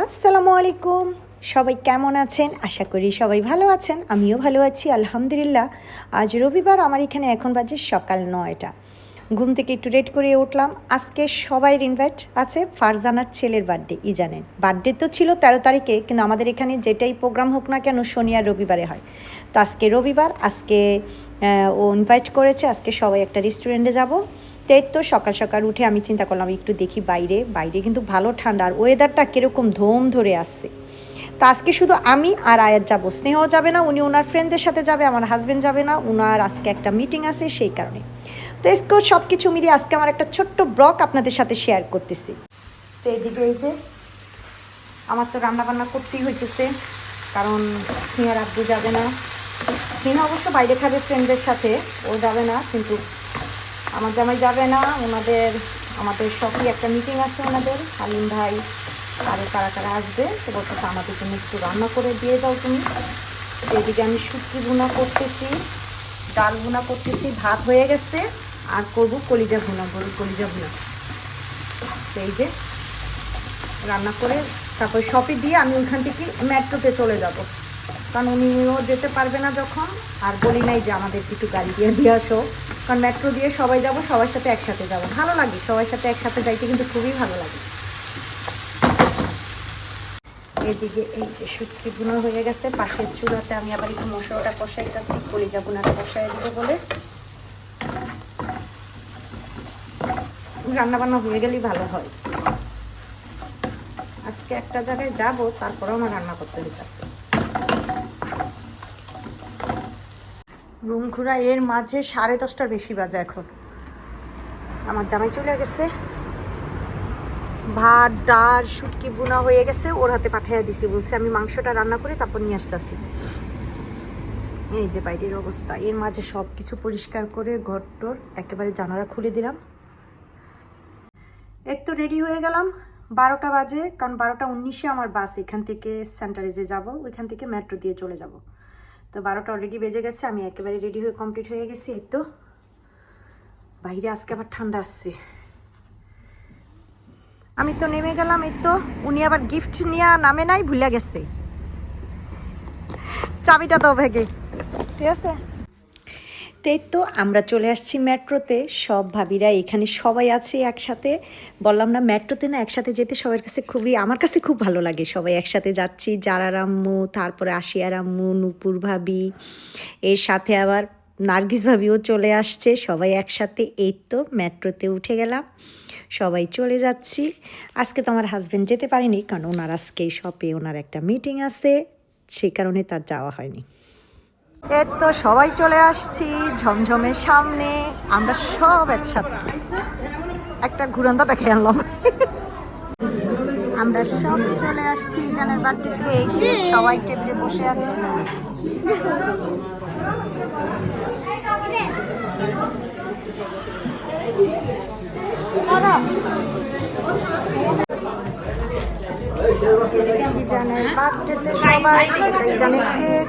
আসসালামু আলাইকুম। সবাই কেমন আছেন? আশা করি সবাই ভালো আছেন। আমিও ভালো আছি, আলহামদুলিল্লাহ। আজ রবিবার, আমার এখানে এখন বাজে সকাল নয়টা। ঘুম থেকে একটু রেড করে উঠলাম। আজকে সবাই ইনভাইট আছে, ফারজানার ছেলের বার্থডে, ই জানেন। বার্থডে তো ছিল তেরো তারিখে, কিন্তু আমাদের এখানে যেটাই প্রোগ্রাম হোক না কেন, শনি আর রবিবারে হয়। তো আজকে রবিবার, আজকে ও ইনভাইট করেছে। আজকে সবাই একটা রেস্টুরেন্টে যাব। তো এই তো সকাল সকাল উঠে আমি চিন্তা করলাম একটু দেখি বাইরে। বাইরে কিন্তু ভালো ঠান্ডা, আর ওয়েদারটা কীরকম ধোম ধরে আসছে তো আজকে শুধু আমি আর আয়াত যাব। স্নেহও যাবে না, উনি ওনার ফ্রেন্ডদের সাথে যাবে, আমার হাজব্যান্ড যাবে না ওনার আজকে একটা মিটিং আছে সেই কারণে। তো এসকো সব কিছু মিলিয়ে আজকে আমার একটা ছোট্ট ব্লগ আপনাদের সাথে শেয়ার করতেছি। তো এইদিকে এই যে, আমার তো রান্না বান্না করতেই হইতেছে, কারণ স্নেহার আব্বু যাবে না। স্নেহা অবশ্য বাইরে খাবে ফ্রেন্ডদের সাথে, ও যাবে না, কিন্তু আমার জামাই যাবে না, ওনাদের, আমাদের সবই একটা মিটিং আছে ওনাদের হালিম ভাই আরও কারা কারা আসবে, তো বলতেছে আমাদের জন্য একটু রান্না করে দিয়ে যাও তুমি। এদিকে আমি শুটকি ভুনা করতেছি, ডাল ভুনা করতেছি, ভাত হয়ে গেছে, আর করব কলিজা ভুনা, গরুর কলিজা ভুনা। এই যে রান্না করে তারপর শপে দিয়ে আমি ওইখান থেকে মেট্রোতে চলে যাব। কারণ উনিও যেতে পারবে না যখন, আর বলি নাই যে আমাদের একটু গাড়ি দিয়ে দিয়ে আসো। কারণ মেট্রো দিয়ে সবাই যাব, সবার সাথে একসাথে যাব। ভালো লাগে, সবার সাথে একসাথে যাইতে কিন্তু খুবই ভালো লাগে। এদিকে এই যে শুটকি বুনা হয়ে গেছে, পাশের চুলাতে আমি আবার একটু মশলাটা কষাইতেছি, কলিজা বুনাটা কষাই দেবো বলে। রান্না বান্না হয়ে গেলেই ভালো হয়। আজকে একটা জায়গায় যাব, তারপরেও আমার রান্না করতে হইতেছে রুম ঘুরা এর মাঝে সাড়ে দশটার বেশি বাজে এখন। আমার জামাই চলে গেছে। ভাত, ডাল, শুটকি বুনা হয়ে গেছে। ওর হাতে পাঠাইয়া দিছি, বলছে আমি মাংসটা রান্না করে তারপর নিয়ে আসতেছি। এই যে বাইরের অবস্থা। এর মাঝে সব কিছু পরিষ্কার করে ঘর টর একেবারে জানালা খুলে দিলাম। এই তো রেডি হয়ে গেলাম। বারোটা বাজে, কারণ বারোটা উনিশে আমার বাস এখান থেকে সেন্টারে যে যাব, ওইখান থেকে মেট্রো দিয়ে চলে যাব। তো বারোটা অলরেডি বেজে গেছে, আমি একেবারে রেডি হয়ে কমপ্লিট হয়ে গেছি, এই তো। বাইরে আজকে আবার ঠান্ডা আসছে। আমি তো নেমে গেলাম, এই তো। উনি আবার গিফট নিয়ে নামে নাই ভুলে গেছে। চাবিটা তো ভেগে ঠিক আছে? তো এই তো আমরা চলে আসছি মেট্রোতে। সব ভাবিরা এখানে সবাই আছে একসাথে। বললাম না, মেট্রোতে না একসাথে যেতে সবার কাছে খুবই, আমার কাছে খুব ভালো লাগে সবাই একসাথে যাচ্ছি। জারার আম্মু, তারপরে আশিয়ার আম্মু, নুপুর ভাবি, এর সাথে আবার নার্গিস ভাবিও চলে আসছে। সবাই একসাথে এই তো মেট্রোতে উঠে গেলাম। সবাই চলে যাচ্ছি। আজকে তো আমার হাজব্যান্ড যেতে পারেনি, কারণ ওনার আজকে শপে ওনার একটা মিটিং আছে। সেই কারণে তার যাওয়া হয়নি। এই তো সবাই চলে আসছি ঝমঝমের সামনে, আমরা সব একসাথে। একটা ঘুরান্দা দেখে আনলাম। আমরা সব চলে আসছি জানের বাড়িতে, এই যে সবাই টেবিলে বসে আছে। ইজানের বার্থডেতে সবাই ইজানের কেক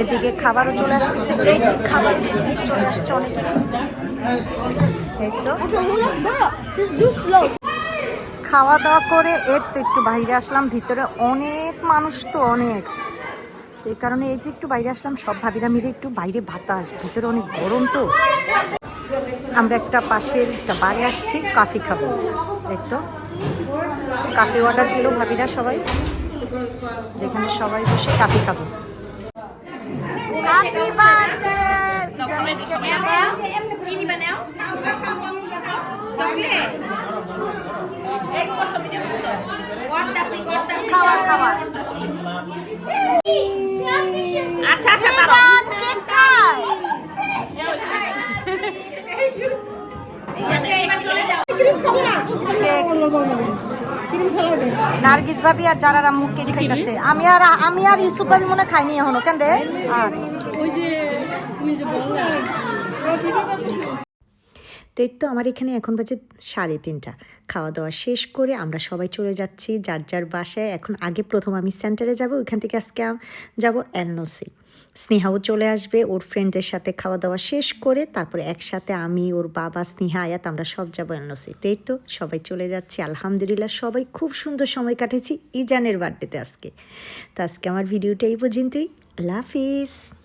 এদিকে খাবারও চলে আসতেছে। এই যে খাবার চলে আসছে অনেকেরই. খাওয়া দাওয়া করে এর তো একটু বাইরে আসলাম, ভিতরে অনেক মানুষ তো অনেক। এই কারণে এই যে একটু বাইরে আসলাম, সব ভাবিরা মিলে একটু বাইরে বাতাস, ভিতরে অনেক গরম তো। আমরা একটা পাশের একটা বাড়ি আসছি, কফি খাব। এই তো। কাফি অর্ডার দিল ভাবিরা সবাই। যেখানে সবাই বসে কাফি খাব। খাবার খাবার আচ্ছা আচ্ছা নার্গিস ভাবি আর যারা মুখ কেক খাইতেছে আমি আর আমি আর ইউসুফ ভাবি মনে খাইনি এখনও কেন রে? আর তো এই তো আমার এখানে এখন বাজে সাড়ে তিনটা। খাওয়া দাওয়া শেষ করে আমরা সবাই চলে যাচ্ছি যার যার বাসায়। এখন আগে প্রথম আমি সেন্টারে যাব, ওইখান থেকে আজকে যাব এনওসি স্নেহাও চলে আসবে, ওর ফ্রেন্ডদের সাথে খাওয়া দাওয়া শেষ করে তারপরে একসাথে আমি, ওর বাবা, স্নেহা, আয়াত, আমরা সব যাব এনওসি তো এই তো সবাই চলে যাচ্ছি। আলহামদুলিল্লাহ সবাই খুব সুন্দর সময় কাটেছি, ইজানের বার্থডেতে আজকে। তো আজকে আমার ভিডিওটা এই পর্যন্তই। আল্লাহ হাফিজ।